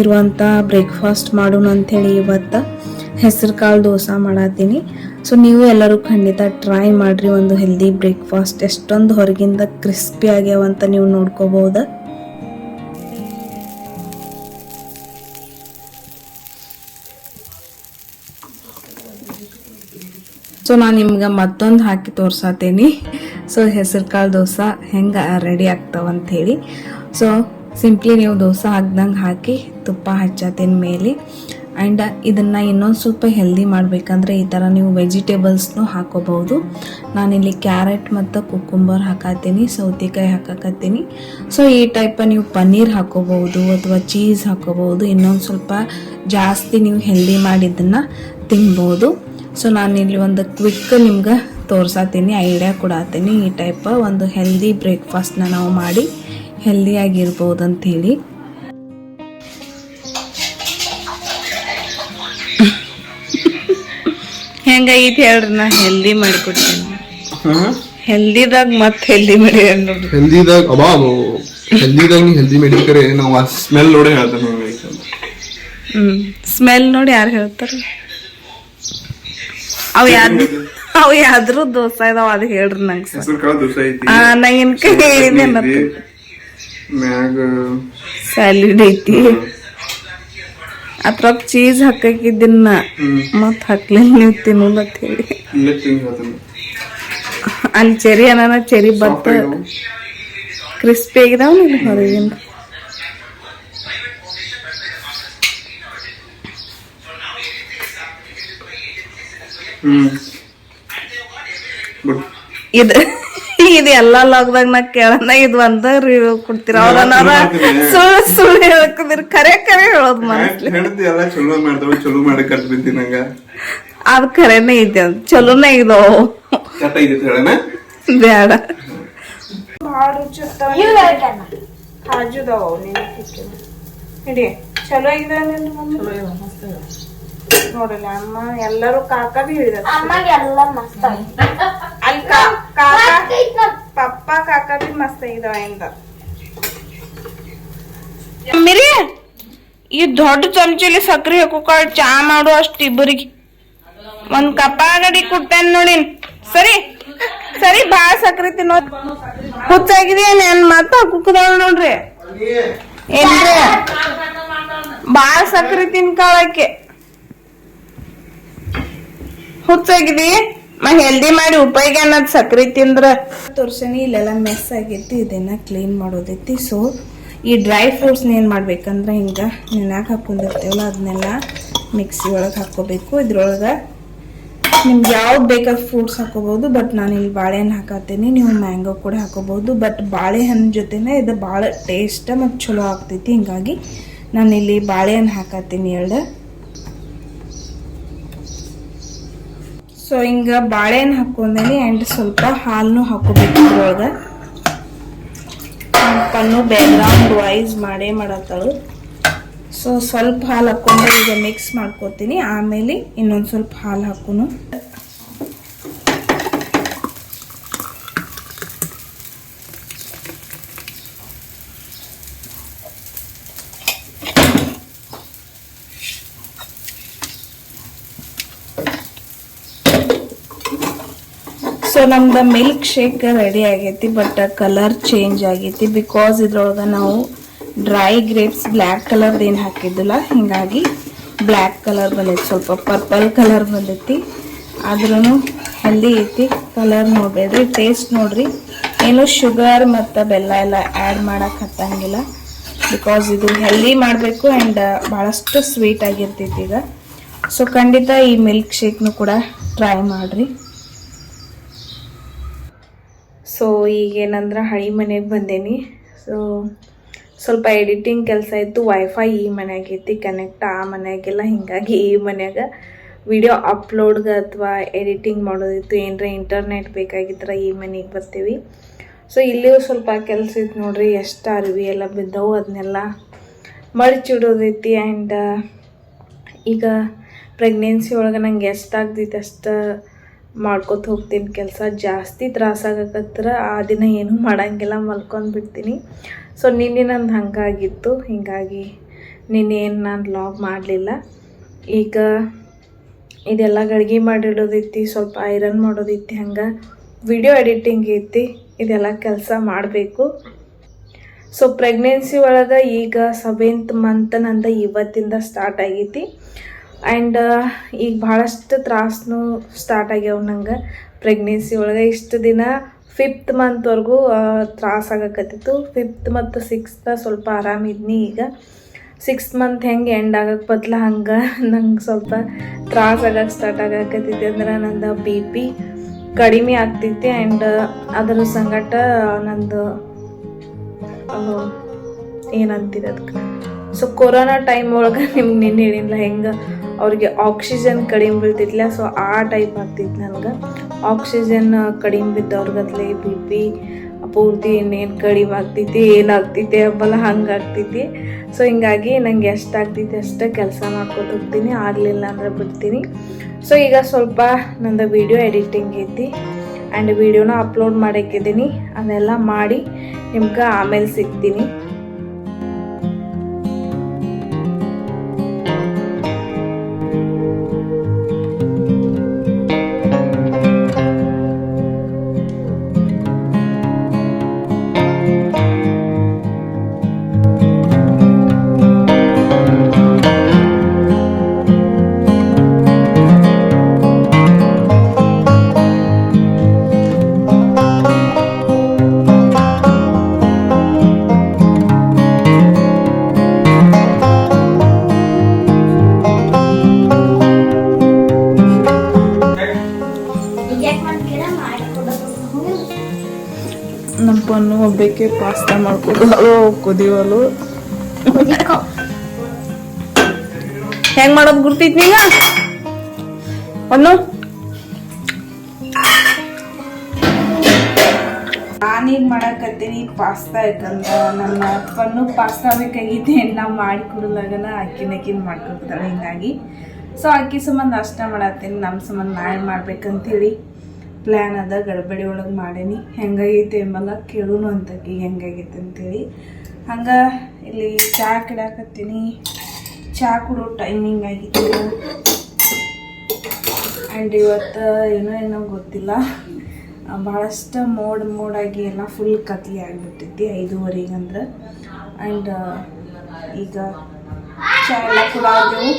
ಇರುವಂಥ ಬ್ರೇಕ್ಫಾಸ್ಟ್ ಮಾಡೋಣ ಅಂಥೇಳಿ ಇವತ್ತು ಹೆಸರು ಕಾಳು ದೋಸೆ ಮಾಡತ್ತೀನಿ ಸೊ ನೀವು ಎಲ್ಲರೂ ಖಂಡಿತ ಟ್ರೈ ಮಾಡಿರಿ ಒಂದು ಹೆಲ್ದಿ ಬ್ರೇಕ್ಫಾಸ್ಟ್ ಎಷ್ಟೊಂದು ಹೊರಗಿಂದ ಕ್ರಿಸ್ಪಿ ಆಗ್ಯಾವ ಅಂತ ನೀವು ನೋಡ್ಕೋಬಹುದು ಸೊ ನಾನು ನಿಮ್ಗೆ ಮತ್ತೊಂದು ಹಾಕಿ ತೋರ್ಸತ್ತೇನಿ ಸೊ ಹೆಸರು ಕಾಳು ದೋಸೆ ಹೆಂಗೆ ರೆಡಿ ಆಗ್ತಾವಂತ ಹೇಳಿ ಸೊ ಸಿಂಪ್ಲಿ ನೀವು ದೋಸೆ ಹಾಕ್ದಂಗೆ ಹಾಕಿ ತುಪ್ಪ ಹಚ್ಚತ್ತೇನೆ ಮೇಲೆ. ಆ್ಯಂಡ್ ಇದನ್ನು ಇನ್ನೊಂದು ಸ್ವಲ್ಪ ಹೆಲ್ದಿ ಮಾಡಬೇಕಂದ್ರೆ ಈ ಥರ ನೀವು ವೆಜಿಟೇಬಲ್ಸ್ನೂ ಹಾಕೋಬಹುದು. ನಾನಿಲ್ಲಿ ಕ್ಯಾರೆಟ್ ಮತ್ತು ಕುಕ್ಕುಂಬರ್ ಹಾಕತ್ತೀನಿ, ಸೌತೆಕಾಯಿ ಹಾಕಕತ್ತೀನಿ. ಸೊ ಈ ಟೈಪ ನೀವು ಪನ್ನೀರ್ ಹಾಕೋಬಹುದು ಅಥವಾ ಚೀಸ್ ಹಾಕೋಬಹುದು. ಇನ್ನೊಂದು ಸ್ವಲ್ಪ ಜಾಸ್ತಿ ನೀವು ಹೆಲ್ದಿ ಮಾಡಿದ್ದನ್ನು ತಿನ್ಬೋದು. ಸೊ ನಾನು ಇಲ್ಲಿ ಒಂದು ಕ್ವಿಕ್ ನಿಮ್ಗೆ ತೋರ್ಸತ್ತೀನಿ ಐಡಿಯಾ ಕೊಡತ್ತೀನಿ ಈ ಟೈಪ್ ಒಂದು ಹೆಲ್ದಿ ಬ್ರೇಕ್ಫಾಸ್ಟ್ನ ನಾವು ಮಾಡಿ ಹೆಲ್ದಿಯಾಗಿರ್ಬೋದು ಅಂತ ಹೆಂಗೈತಿ ಹೇಳ್ರಿ ನಾ ಹೆಲ್ದಿ ಮಾಡಿಕೊಡ್ತೀನಿ. ಹೆಲ್ದಿದಾಗ ಮತ್ತೆ ಹೆಲ್ದಿ ಮಾಡಿ ಹೆಲ್ದಿದಾಗ ಅಬಾ ಹೆಲ್ದಿದಾಗ ನೀ ಹೆಲ್ದಿ ಮಾಡಿಕರೆ ನಾವು ಆ ಸ್ಮೆಲ್ ನೋಡಿ ಹೇಳ್ತೇನೆ ಹ್ಞೂ ಹ್ಮ್ ಸ್ಮೆಲ್ ನೋಡಿ ಯಾರು ಹೇಳ್ತಾರೆ? ಅವು ಯಾವ್ದು ಅವು ಯಾವ್ದ್ರ ದೋಸೆ ಇದಾವ ಅದು ಹೇಳ್ರಿ ನಂಗೆ ನಂಗಿನ ಕೈ ಹೇಳಿದೆ ಮ್ಯಾಗ ಸ್ಯಾಲಿಡ್ ಐತಿ. ಅದ್ರಾಗ ಚೀಸ್ ಹಾಕಿದ್ದನ್ನ ಮತ್ತೆ ಹಾಕ್ಲಿಲ್ಲ ನೀವು ತಿನ್ನು ಅಂತ ಹೇಳಿ. ಅಲ್ಲಿ ಚೆರಿ ಅನ್ನ ಚೆರಿ ಬತ್ತ. ಕ್ರಿಸ್ಪಿ ಆಗಿದಾವ? ನೀವು ಹೊರಗಿಂದ? ಇದು ಇದು ಎಲ್ಲಾ ಲಾಗ್ದಾಗ ನಾ ಕೇಳನ ಇದು ಒಂದ ರಿವ್ಯೂ ಕೊಡ್ತೀರ. ಅವ್ರನ್ನವ್ರ ಸುಳ್ಳು ಸುಳ್ಳು ಹೇಳ್ಕದಿರ್ ಕರೆ ಕರೆ ಹೇಳೋದು ಮನಸ್ಲಿ ಎಲ್ಲ ಚಲೋ ಮಾಡ್ತಾವ ಚಲೋ ಮಾಡಿ ಕಟ್ ಬಿದ್ದಿ ನಂಗ? ಅದ್ ಕರೆನೇ ಐತಿ ಅದು ಚಲೋನೇ ಇದಾವ ಕೆಟ್ಟ ಇದೆ ಹೇಳನ? ಬೇಡ. ಭಾಳ ರುಚಿ ಕಾಜುದವ ಹಿಡಿ ಚಲೋ ಆಗಿದೆ ನೋಡಲ್ಲ ಅಮ್ಮ ಎಲ್ಲರೂ ಕಾಕದು ಹೇಳಿದ ಎಲ್ಲ ಮಸ್ತ್ ಅಲ್ಲಿ ಪಪ್ಪ ಕಾಕ ಮಸ್ತ ಮಸ್ತ್ ಆಗಿದಾವ ಇಂದ ಮಿರಿ ಈ ದೊಡ್ಡ ಚಮಚಲಿ ಸಕ್ಕರೆ ಹಾಕೋಕ ಚಾ ಮಾಡು ಅಷ್ಟು ಇಬ್ಬರಿಗೆ. ಒಂದ್ ಕಪ್ಪ ಗಡಿ ಕೊಡ್ತೇನೆ ನೋಡಿ. ಸರಿ ಸರಿ ಬಾಳ ಸಕ್ಕರೆ ತಿನ್ನೋ. ಹುಚ್ಚಾಗಿದೆಯಾ ನನ್ ಮತ್ತ ಕುಕ್ಕದಾಳ ನೋಡ್ರಿ? ಏನ್ರಿ ಬಾಳ ಸಕ್ಕರೆ ತಿನ್ಕಾಳಕ್ಕೆ ಹುಚ್ಚಾಗಿದಿ ಮ ಹೆಲ್ದಿ ಮಾಡಿ ಉಪಯೋಗ ಅನ್ನೋದು ಸಕ್ರಿ ತಿಂದ್ರ. ತೋರ್ಸನಿ, ಇಲ್ಲೆಲ್ಲ ಮೆಸ್ ಆಗೈತಿ, ಇದನ್ನ ಕ್ಲೀನ್ ಮಾಡೋದೈತಿ. ಸೊ ಈ ಡ್ರೈ ಫ್ರೂಟ್ಸ್ನ ಏನು ಮಾಡ್ಬೇಕಂದ್ರೆ ಹಿಂಗೆ ನೆನಾಕ್ ಹಾಕೊಂಡಿರ್ತೇವಲ್ಲ ಅದನ್ನೆಲ್ಲ ಮಿಕ್ಸಿ ಒಳಗೆ ಹಾಕೋಬೇಕು ಇದ್ರೊಳಗೆ ನಿಮ್ಗೆ ಯಾವ್ದು ಬೇಕಾದ ಫ್ರೂಟ್ಸ್ ಹಾಕೋಬಹುದು ಬಟ್ ನಾನು ಇಲ್ಲಿ ಬಾಳೆಹಣ್ಣು ಹಾಕತ್ತೀನಿ, ನೀವು ಮ್ಯಾಂಗೋ ಕೂಡ ಹಾಕೋಬಹುದು ಬಟ್ ಬಾಳೆಹಣ್ಣು ಜೊತೆನೆ ಇದು ಭಾಳ ಟೇಸ್ಟ್ ಮತ್ತು ಚಲೋ ಆಗ್ತೈತಿ. ಹಿಂಗಾಗಿ ನಾನು ಇಲ್ಲಿ ಬಾಳೆಹಣ್ಣು ಹಾಕತ್ತೀನಿ ಎರಡು. ಸೊ ಹಿಂಗ ಬಾಳೆಹಣ್ಣು ಹಾಕೊಂಡೇನಿ ಆ್ಯಂಡ್ ಸ್ವಲ್ಪ ಹಾಲನ್ನು ಹಾಕೋಬೇಕು ಇದ್ರೊಳಗೆ. ಪನ್ನು ಬ್ಯಾಕ್ಗ್ರೌಂಡ್ ವಾಯ್ಸ್ ಮಾಡೇ ಮಾಡತ್ತಳು. ಸೊ ಸ್ವಲ್ಪ ಹಾಲು ಹಾಕೊಂಡು ಈಗ ಮಿಕ್ಸ್ ಮಾಡ್ಕೋತೀನಿ. ಆಮೇಲೆ ಇನ್ನೊಂದು ಸ್ವಲ್ಪ ಹಾಲು ಹಾಕೋನು. ಸೊ ನಮ್ದು ಮಿಲ್ಕ್ ಶೇಕ್ ರೆಡಿ ಆಗೈತಿ ಬಟ್ ಕಲರ್ ಚೇಂಜ್ ಆಗೈತಿ ಬಿಕಾಸ್ ಇದ್ರೊಳಗೆ ನಾವು ಡ್ರೈ ಗ್ರೇಪ್ಸ್ ಬ್ಲ್ಯಾಕ್ ಕಲರ್ದು ಏನು ಹಾಕಿದ್ದಿಲ್ಲ, ಹಿಂಗಾಗಿ ಬ್ಲ್ಯಾಕ್ ಕಲರ್ ಬಂದೈತಿ. ಸ್ವಲ್ಪ ಪರ್ಪಲ್ ಕಲರ್ ಬಂದೈತಿ. ಆದ್ರೂ ಹೆಲ್ದಿ ಐತಿ. ಕಲರ್ ನೋಡ್ಬೇಡ್ರಿ ಟೇಸ್ಟ್ ನೋಡ್ರಿ. ಏನು ಶುಗರ್ ಮತ್ತು ಬೆಲ್ಲ ಎಲ್ಲ ಆ್ಯಡ್ ಮಾಡಕ್ಕೆ ಹತ್ತಂಗಿಲ್ಲ. ಬಿಕಾಸ್ ಇದು ಹೆಲ್ದಿ ಮಾಡಬೇಕು ಆ್ಯಂಡ್ ಭಾಳಷ್ಟು ಸ್ವೀಟ್ ಆಗಿರ್ತೈತಿ ಈಗ. ಸೊ ಖಂಡಿತ ಈ ಮಿಲ್ಕ್ ಶೇಕ್ನು ಕೂಡ ಟ್ರೈ ಮಾಡಿರಿ. ಸೊ ಈಗೇನಂದ್ರೆ ಹಳಿ ಮನೆಗೆ ಬಂದೇನಿ. ಸೊ ಸ್ವಲ್ಪ ಎಡಿಟಿಂಗ್ ಕೆಲಸ ಇತ್ತು. ವೈಫೈ ಈ ಮನೆಯಾಗೈತಿ ಕನೆಕ್ಟ್ ಆ ಮನೆಯಾಗೆಲ್ಲ. ಹಿಂಗಾಗಿ ಈ ಮನೆಯಾಗ ವಿಡಿಯೋ ಅಪ್ಲೋಡ್ಗೆ ಅಥವಾ ಎಡಿಟಿಂಗ್ ಮಾಡೋದಿತ್ತು ಏನರ ಇಂಟರ್ನೆಟ್ ಬೇಕಾಗಿದ್ರೆ ಈ ಮನೆಗೆ ಬರ್ತೀವಿ. ಸೊ ಇಲ್ಲಿಯೂ ಸ್ವಲ್ಪ ಕೆಲಸ ಇತ್ತು ನೋಡ್ರಿ. ಎಷ್ಟು ಅರಿವಿ ಎಲ್ಲ ಬಿದ್ದವು ಅದನ್ನೆಲ್ಲ ಮಡಚಿಡೋದೈತಿ ಆ್ಯಂಡ್ ಈಗ ಪ್ರೆಗ್ನೆನ್ಸಿ ಒಳಗೆ ನಂಗೆ ಎಷ್ಟು ಆಗ್ತೈತೆ ಅಷ್ಟು ಮಾಡ್ಕೊತ ಹೋಗ್ತೀನಿ. ಕೆಲಸ ಜಾಸ್ತಿ ತ್ರಾಸಾಗಕತ್ರ ಆ ದಿನ ಏನೂ ಮಾಡಂಗಿಲ್ಲ, ಮಲ್ಕೊಂಡು ಬಿಡ್ತೀನಿ. ಸೊ ನಿನ್ನೆ ನಂದು ಹಂಗಾಗಿತ್ತು. ಹೀಗಾಗಿ ನಿನ್ನೆ ಏನು ನಾನು ಲಾಗ್ ಮಾಡಲಿಲ್ಲ. ಈಗ ಇದೆಲ್ಲ ಗಡ್ಗೆ ಮಾಡಿಡೋದಿತ್ತು ಸ್ವಲ್ಪ ಐರನ್ ಮಾಡೋದಿತ್ತು ಹಂಗೆ ವಿಡಿಯೋ ಎಡಿಟಿಂಗ್ ಐತಿ, ಇದೆಲ್ಲ ಕೆಲಸ ಮಾಡಬೇಕು. ಸೊ ಪ್ರೆಗ್ನೆನ್ಸಿ ಒಳಗೆ ಈಗ ಸೆವೆಂತ್ ಮಂತ್ ನಂದ ಇವತ್ತಿಂದ ಸ್ಟಾರ್ಟ್ ಆಗೈತಿ. ಆ್ಯಂಡ್ ಈಗ ಭಾಳಷ್ಟು ತ್ರಾಸು ಸ್ಟಾರ್ಟ್ ಆಗ್ಯಾವ ನಂಗೆ ಪ್ರೆಗ್ನೆನ್ಸಿ ಒಳಗೆ. ಇಷ್ಟು ದಿನ ಫಿಫ್ತ್ ಮಂತ್ವರೆಗೂ ತ್ರಾಸ ಆಗಕತ್ತಿತ್ತು. ಫಿಫ್ತ್ ಮತ್ತು ಸಿಕ್ಸ್ತ್ ಸ್ವಲ್ಪ ಆರಾಮಿದ್ನಿ ಈಗ. ಸಿಕ್ಸ್ತ್ ಮಂತ್ ಹೆಂಗೆ ಎಂಡ್ ಆಗಕ್ಕೆ ಬದಲ ಹಂಗೆ ನಂಗೆ ಸ್ವಲ್ಪ ತ್ರಾಸ ಆಗಕ್ಕೆ ಸ್ಟಾರ್ಟ್ ಆಗಕತ್ತೈತಿ ಅಂದ್ರೆ ನಂದು ಬಿ ಪಿ ಕಡಿಮೆ ಆಗ್ತೈತಿ ಆ್ಯಂಡ್ ಅದರ ಸಂಗಟ ನಂದು ಏನಂತೀರ ಅದಕ್ಕೆ ಸೊ ಕೊರೋನಾ ಟೈಮ್ ಒಳಗೆ ನಿಮ್ಗೆ ನಿನ್ನೆ ಹೇಳಿಲ್ಲ ಹೆಂಗೆ ಅವ್ರಿಗೆ ಆಕ್ಸಿಜನ್ ಕಡಿಮೆ ಬೀಳ್ತಿದ್ಲ. ಸೊ ಆ ಟೈಪ್ ಆಗ್ತಿತ್ತು ನನಗೆ. ಆಕ್ಸಿಜನ್ ಕಡಿಮೆ ಬಿದ್ದವ್ರಿಗತ್ಲೆ ಬಿ ಪಿ ಪೂರ್ತಿ ಇನ್ನೇನು ಕಡಿಮೆ ಆಗ್ತೈತಿ ಏನಾಗ್ತೈತಿ ಹಬ್ಬಲ್ಲ ಹಂಗೆ ಆಗ್ತೈತಿ ಸೊ ಹಿಂಗಾಗಿ ನಂಗೆ ಎಷ್ಟು ಆಗ್ತೈತಿ ಅಷ್ಟೇ ಕೆಲಸ ಮಾಡ್ಕೊತ ಹೋಗ್ತೀನಿ. ಆಗಲಿಲ್ಲ ಅಂದ್ರೆ ಬಿಡ್ತೀನಿ. ಸೊ ಈಗ ಸ್ವಲ್ಪ ನಂದು ವಿಡಿಯೋ ಎಡಿಟಿಂಗ್ ಐತಿ. ಆ್ಯಂಡ್ ವಿಡಿಯೋನ ಅಪ್ಲೋಡ್ ಮಾಡಕ್ಕಿದ್ದೀನಿ ಅದೆಲ್ಲ ಮಾಡಿ ನಿಮ್ಗೆ ಆಮೇಲೆ ಸಿಗ್ತೀನಿ. ಒಬ್ಬಕ್ಕೆ ಪಾಸ್ತಾ ಮಾಡ್ಕೊಡೋದು ಕುದಿಯೋಲು ಹೆಂಗ್ ಮಾಡೋದು ಗುರ್ತೈತಿ ನೀಗ ಒಂದು ನಾನೀಗ ಮಾಡಕತ್ತೀನಿ? ಪಾಸ್ತಾ ಯಾಕಂದ್ರೆ ನನ್ನ ಅಪ್ಪನ್ನು ಪಾಸ್ತಾ ಬೇಕಾಗಿದ್ದೆ. ನಾ ಮಾಡಿ ಅಕ್ಕಿನ ಅಕ್ಕಿನ ಮಾಡ್ಕೊಡ್ತಾಳೆ. ಹಿಂಗಾಗಿ. ಸೊ ಅಕ್ಕಿ ಸಂಬಂಧ ಅಷ್ಟ ಮಾಡತ್ತೀನಿ. ನಮ್ಮ ಸಂಬಂಧ ನಾಳೆ ಮಾಡ್ಬೇಕಂತೇಳಿ. ಪ್ಲ್ಯಾನ್ ಅದ ಗಡಬಡಿ ಒಳಗೆ ಮಾಡೇನಿ. ಹೆಂಗಾಗೈತೆ ಎಂಬಲ್ಲ ಕೇಳೋನು ಅಂತ ಈಗ ಹೆಂಗಾಗೈತೆ ಅಂತೇಳಿ. ಹಂಗೆ ಇಲ್ಲಿ ಚಹಾ ಕಿಡಾಕತ್ತೀನಿ. ಚಹಾ ಕುಡೋ ಟೈಮಿಂಗ್ ಆಗಿತ್ತು. ಆ್ಯಂಡ್ ಇವತ್ತು ಏನೋ ಏನೋ ಗೊತ್ತಿಲ್ಲ. ಭಾಳಷ್ಟು ಮೋಡ್ ಮೋಡಾಗಿ ಎಲ್ಲ ಫುಲ್ ಕತ್ಲಿ ಆಗಿಬಿಟ್ಟೈತಿ ಐದೂವರೆಗೆ ಅಂದ್ರೆ. ಆ್ಯಂಡ್ ಈಗ ಚಹಾ ಎಲ್ಲ ಕುಡಾದೆವು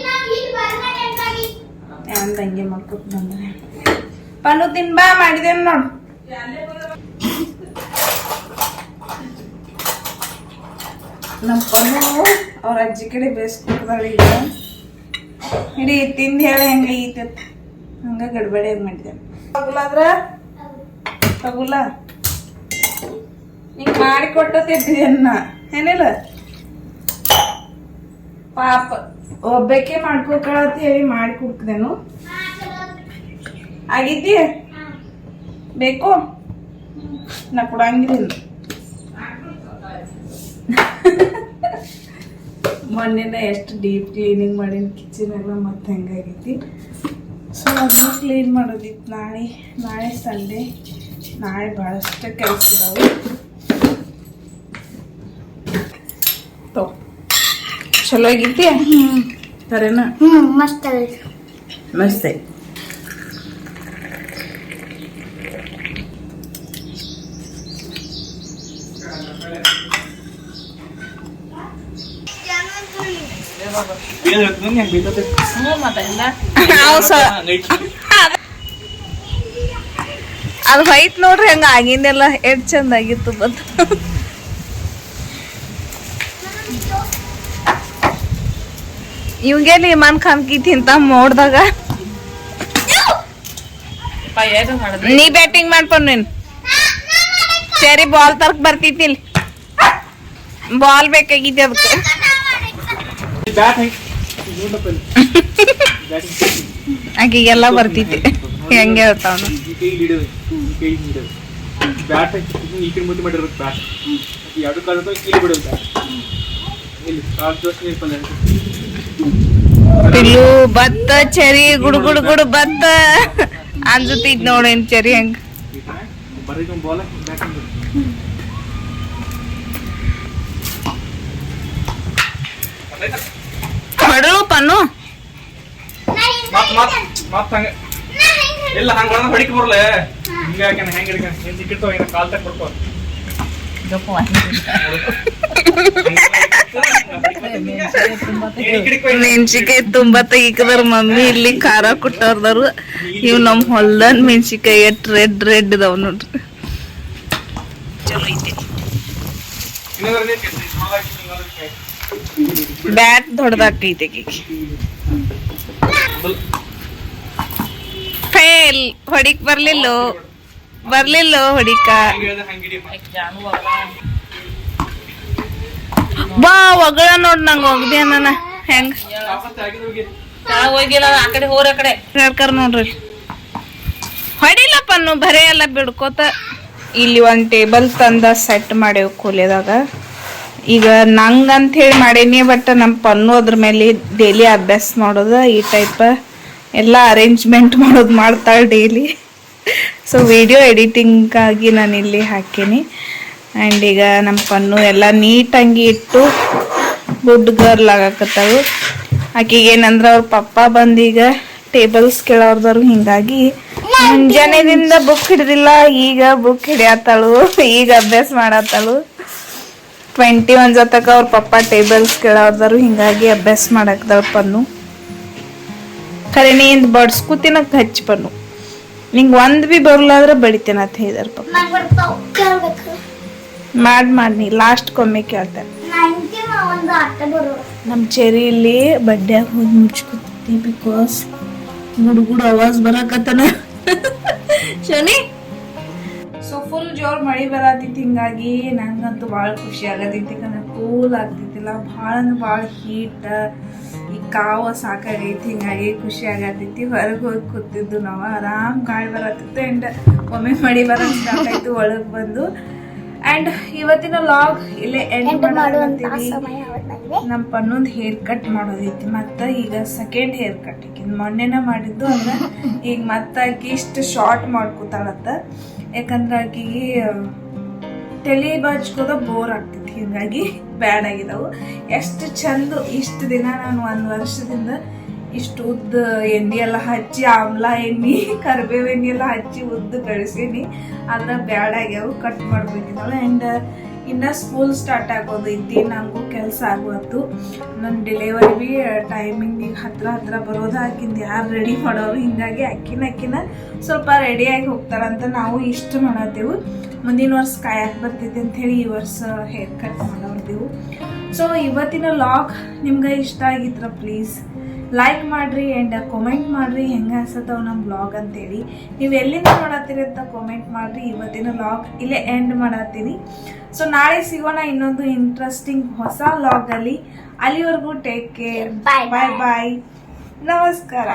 ಆ್ಯಂಡ್ ಹಂಗೆ ಮಾಡ್ಕೊತ ಬಂದ್ರೆ? ಪನ್ನು ತಿನ್ ಬಾ, ಮಾಡಿದೇನು ನೋಡು. ನಮ್ಮ ಪನ್ನು ಅವ್ರ ಅಜ್ಜಿ ಕಡೆ ಬೇಯಿಸ್ಕೊಡ್ತಾಳೆ ಈಗ. ಇಡೀ ತಿಂದು ಹೇಳಿ ಹೆಂಗೆ ಐತೆ ಹಂಗ ಗಡ್ಬಡಿ ಮಾಡಿದೆ. ತಗುಲಾದ್ರ ತಗುಲ ಹಿಂಗೆ ಮಾಡಿ ಕೊಟ್ಟತಿದ್ದನ್ನ ಏನಿಲ್ಲ. ಪಾಪ. ಒಬ್ಬಕ್ಕೆ ಮಾಡ್ಕೊಳತ್ ಹೇಳಿ ಮಾಡಿ ಕೊಡ್ತಿದ್ದೇನು. ಆಗಿದ್ದಿ ಬೇಕು? ನಾ ಕೊಡಂಗಿಲ್ಲ ಮೊನ್ನೆನ ಎಷ್ಟು ಡೀಪ್ ಕ್ಲೀನಿಂಗ್ ಮಾಡಿನ ಕಿಚನ್ ಎಲ್ಲ ಮತ್ತೆ ಹೆಂಗಾಗೈತಿ. ಸೊ ಅದನ್ನು ಕ್ಲೀನ್ ಮಾಡೋದಿತ್ತು. ನಾಳೆ ನಾಳೆ ಸಂಡೇ ನಾಳೆ ಭಾಳಷ್ಟು ಕೆಲಸ ಇದಾವೆ. ತೋ. ಚಲೋ ಆಗೈತಿ ಕರೆನ ಹ್ಞೂ ಮಸ್ತ್ ಆಗೈತೆ ಮಸ್ತ್ ಐತಿ ಅದು ಹೋಯ್ತು ನೋಡ್ರಿ ಹಂಗ ಆಗಿಂದೆಲ್ಲ ಎಷ್ಟ್ ಚಂದ ಆಗಿತ್ತು ಬಂದು. ಇವಂಗೆಲ್ಲಿ ಇಮಾನ್ ಖಾನ್ ಕಿ ತಿಂತ ಮಾಡಿದ್ರಿ ನೀ ಬ್ಯಾಟಿಂಗ್ ಮಾಡ್ಕೊಂಡು ನೀನು. ಸರಿ ಬಾಲ್ ತರ್ಕ್ ಬರ್ತಿತ್ತಿಲ್ ಬಾಲ್ ಬೇಕಾಗಿದ್ದೆ ಅದಕ್ಕೆ ಆಕಿಗೆಲ್ಲ ಬರ್ತೈತಿ ಹೆಂಗೆ ಹೇಳ್ತಾವನು ಬ್ಯಾಟ್ ಈ ಕಡೆ ಬ್ಯಾಟ್. ಎರಡು ಕಾಲ ಕೀಲಿ ಬಿಡೋದು ಬ್ಯಾಟ್. ಇಲ್ಲಿ ಕಾಲು ಪಿಲ್ಲು ಬತ್ತ ಚರಿ ಗುಡು ಗುಡು ಗುಡು ಬತ್ತ. ಅನ್ಸತೈತಿ ನೋಡೇನ್ ಚರಿ ಹಂಗ. ಬಾಲ್ ಹಂಗ. ಇಲ್ಲ ಹಂಗ ಹೊಡಿಕ್ ಬರಲ್ಲ ಹಿಂಗ ಹೆಂಗ ಹೆಂಗ್ ಹಿಡ್ಕ ಏನ್ ಸಿಕ್ಕಿರ್ತಾವ ಏನ ಕಾಲ್ ತಗ ಮೆಣಸಿಕಾಯಿ ತುಂಬಾ ತೆಗಿಕದಾರ ಮಮ್ಮಿ ಇಲ್ಲಿ ಖಾರ ಕೊಟ್ಟವ್ರದಾರು ಇವ್ ನಮ್ ಹೊಲ್ದನ್ ಮೆಣಸಿಕಾಯಿ ಎಟ್ ರೆಡ್ ರೆಡ್ ಇದಾವ ನೋಡ್ರಿ. ಚಲೋ ಐತಿ. ಬ್ಯಾಟ್ ದೊಡ್ಡದಾಗ್ತೈತೆ ಫೇಲ್ ಹೊಡಿಕ್ ಬರ್ಲಿಲ್ಲ. ಬರ್ಲಿಲ್ಲ ಹೊಡಿಕ. ಬಾ ಒಗಳ ನೋಡ್ ನಂಗ ಒಗ್ದಿ ಅನ್ನ ಹೆಂಗ್? ಕೆಳಗ್ ಹೋಗಿಲ್ಲ ಆ ಕಡೆ ಹೋರ ಆ ಕಡೆ. ಕರ್ ನೋಡ್ರಿ. ಹೊಡಿಲಪ್ಪ ಬರೇ ಎಲ್ಲ ಬಿಡ್ಕೋತ. ಇಲ್ಲಿ ಒಂದ್ ಟೇಬಲ್ ತಂದ ಸೆಟ್ ಮಾಡೇವ್ ಕೂಲೆದಾಗ ಈಗ ನಂಗ್ ಹೇಳಿ ಮಾಡೇನಿ ಬಟ್ ನಮ್ಮ ಪನ್ನು ಅದ್ರ ಮೇಲೆ ಡೈಲಿ ಅಭ್ಯಾಸ ಮಾಡೋದು, ಈ ಟೈಪ್ ಎಲ್ಲ ಅರೇಂಜ್ಮೆಂಟ್ ಮಾಡೋದು ಮಾಡ್ತಾಳೆ ಡೈಲಿ ಸೊ ವಿಡಿಯೋ ಎಡಿಟಿಂಗಾಗಿ ನಾನು ಇಲ್ಲಿ ಹಾಕೀನಿ. ಆ್ಯಂಡ್ ಈಗ ನಮ್ಮ ಪನ್ನು ಎಲ್ಲ ನೀಟಾಗಿ ಇಟ್ಟು ಗುಡ್ ಗರ್ಲ್ ಆಗಾಕತ್ತಾಳು. ಆಕೆಗೆ ಏನಂದ್ರೆ ಅವ್ರ ಪಪ್ಪ ಬಂದೀಗ ಟೇಬಲ್ಸ್ ಕೇಳೋರ್ದವ್ರು ಹಿಂಗಾಗಿ ಮುಂಜಾನೆದಿಂದ ಬುಕ್ ಹಿಡ್ದಿಲ್ಲ, ಈಗ ಬುಕ್ ಹಿಡಿಯತ್ತಾಳು ಈಗ ಅಭ್ಯಾಸ ಮಾಡತ್ತಾಳು ಟ್ವೆಂಟಿ ಒನ್ ಜೊತಕ ಅವ್ರ ಪಪ್ಪ ಟೇಬಲ್ಸ್ ಕೇಳೋದಾರು ಹಿಂಗಾಗಿ ಅಭ್ಯಾಸ ಮಾಡಾಕ್ದಳ ಪನ್ನು. ಖರೆ ಬಡ್ಸ್ಕೂ ಬಡ್ಸ್ಕೂತಿನಕ್ ಹಚ್ಚಿ ಪನ್ನು. ನಿಂಗ್ ಒಂದ್ ಬಿ ಬರಲಾದ್ರೆ ಬಡಿತೇನೆ ಅಂತ ಹೇಳಿದಾರ ಪಪ್ಪ. ಮಾಡ್, ಮಾಡಿ ಲಾಸ್ಟ್ ಕೊಮ್ಮೆ ಕೇಳ್ತಾರೆ ನಮ್ಮ ಚೆರಿ ಇಲ್ಲಿ ಹೋಗಿ ಮುಚ್ಕೋತಿ ಬಿಕಾಸ್ ಗುಡುಗುಡು ಆವಾಜ್ ಬರಾಕತ್ತನ. ಶನಿ? ಸೊ ಫುಲ್ ಜೋರ್ ಮಳೆ ಬರತೈತಿ ಹಿಂಗಾಗಿ ನನಗಂತೂ ಭಾಳ ಖುಷಿ ಆಗತಿತ್ತು ಯಾಕಂದ್ರೆ ಕೂಲ್ ಆಗ್ತಿತ್ತಿಲ್ಲ ಭಾಳ ಅಂದ್ರೆ ಭಾಳ ಹೀಟ್ ಈ ಕಾವ ಸಾಕಾಗೈತಿ ಹಿಂಗಾಗಿ ಖುಷಿ ಆಗತೈತಿ ಹೊರಗೆ ಹೋಗಿ ಕೂತಿದ್ದು ನಾವು. ಆರಾಮ್ ಗಾಳಿ ಬರತಿತ್ತು ಆ್ಯಂಡ್ ಒಮ್ಮೆ ಮಳಿ ಬರ ಸ್ಟಾರ್ಟ್ ಆಯ್ತು. ಒಳಗೆ ಬಂದು. ಆ್ಯಂಡ್ ಇವತ್ತಿನ ಲಾಗ್ ಇಲ್ಲೇ ಎಂಡ್ ಬಂದಿದೆ ನಮ್ಮ ಪನ್ನೊಂದು ಹೇರ್ ಕಟ್ ಮಾಡೋದೈತಿ. ಮತ್ತು ಈಗ ಸೆಕೆಂಡ್ ಹೇರ್ ಕಟ್ ಈಗ ಮೊನ್ನೆನ ಮಾಡಿದ್ದು ಅಂದ್ರೆ ಈಗ ಮತ್ತಾಕಿ ಇಷ್ಟು ಶಾರ್ಟ್ ಮಾಡ್ಕೋತಾಳತ್ತ. ಯಾಕಂದ್ರೆ ಆಕಿಗೆ ತಲೆ ಬಾಚ್ಕೋದ ಬೋರ್ ಆಗ್ತೈತಿ ಹಿಂಗಾಗಿ ಬ್ಯಾಡ್ ಆಗಿದಾವು ಎಷ್ಟು ಚಂದ, ಇಷ್ಟು ದಿನ ನಾನು ಒಂದು ವರ್ಷದಿಂದ ಇಷ್ಟು ಉದ್ದ ಎಣ್ಣೆ ಎಲ್ಲ ಹಚ್ಚಿ, ಆಮ್ಲ ಎಣ್ಣೆ, ಕರಿಬೇವು ಎಣ್ಣೆ ಎಲ್ಲ ಹಚ್ಚಿ ಉದ್ದು ಕಳಿಸೀನಿ ಆದ್ರೆ ಬ್ಯಾಡ್ ಆಗ್ಯಾವು ಕಟ್ ಮಾಡ್ಬೇಕಿದ್ದಾವೆ ಆ್ಯಂಡ್ ಇನ್ನ ಸ್ಕೂಲ್ ಸ್ಟಾರ್ಟ್ ಆಗೋದು ಐತಿ ನನಗೂ ಕೆಲಸ ಆಗೋದು. ನನ್ನ ಡೆಲಿವರಿ ಬಿ ಟೈಮಿಂಗ್ ಈಗ ಹತ್ರ ಹತ್ರ ಬರೋದು ಆಕಿಂದ ಯಾರು ರೆಡಿ ಮಾಡೋರು, ಹಿಂಗಾಗಿ ಅಕ್ಕಿನ ಅಕ್ಕಿನ ಸ್ವಲ್ಪ ರೆಡಿಯಾಗಿ ಹೋಗ್ತಾರಂತ ನಾವು ಇಷ್ಟು ಮಾಡತ್ತೇವು ಮುಂದಿನ ವರ್ಷ ಕಾಯಕ್ಕೆ ಬರ್ತೈತಿ ಅಂತ ಹೇಳಿ ಈ ವರ್ಷ ಹೇರ್ ಕಟ್ ಮಾಡೋರ್ದೆವು. ಸೊ ಇವತ್ತಿನ ಲಾಗ್ ನಿಮ್ಗೆ ಇಷ್ಟ ಆಗಿದ್ರ ಪ್ಲೀಸ್ ಲೈಕ್ ಮಾಡ್ರಿ ಆ್ಯಂಡ್ ಕಾಮೆಂಟ್ ಮಾಡ್ರಿ. ಹೆಂಗೆ ಅನ್ಸತ್ತವ ನಮ್ಮ ಬ್ಲಾಗ್ ಅಂತೇಳಿ. ನೀವು ಎಲ್ಲಿಂದ ನೋಡತ್ತೀರಿ ಅಂತ ಕಾಮೆಂಟ್ ಮಾಡ್ರಿ. ಇವತ್ತಿನ ಲಾಗ್ ಇಲ್ಲೇ ಎಂಡ್ ಮಾಡತ್ತೀನಿ ಸೊ ನಾಳೆ ಸಿಗೋಣ ಇನ್ನೊಂದು ಇಂಟ್ರೆಸ್ಟಿಂಗ್ ಹೊಸ ಲಾಗಲ್ಲಿ ಅಲ್ಲಿವರೆಗೂ ಟೇಕ್ ಕೇರ್ ಬಾಯ್ ಬಾಯ್ ಬಾಯ್ ನಮಸ್ಕಾರ.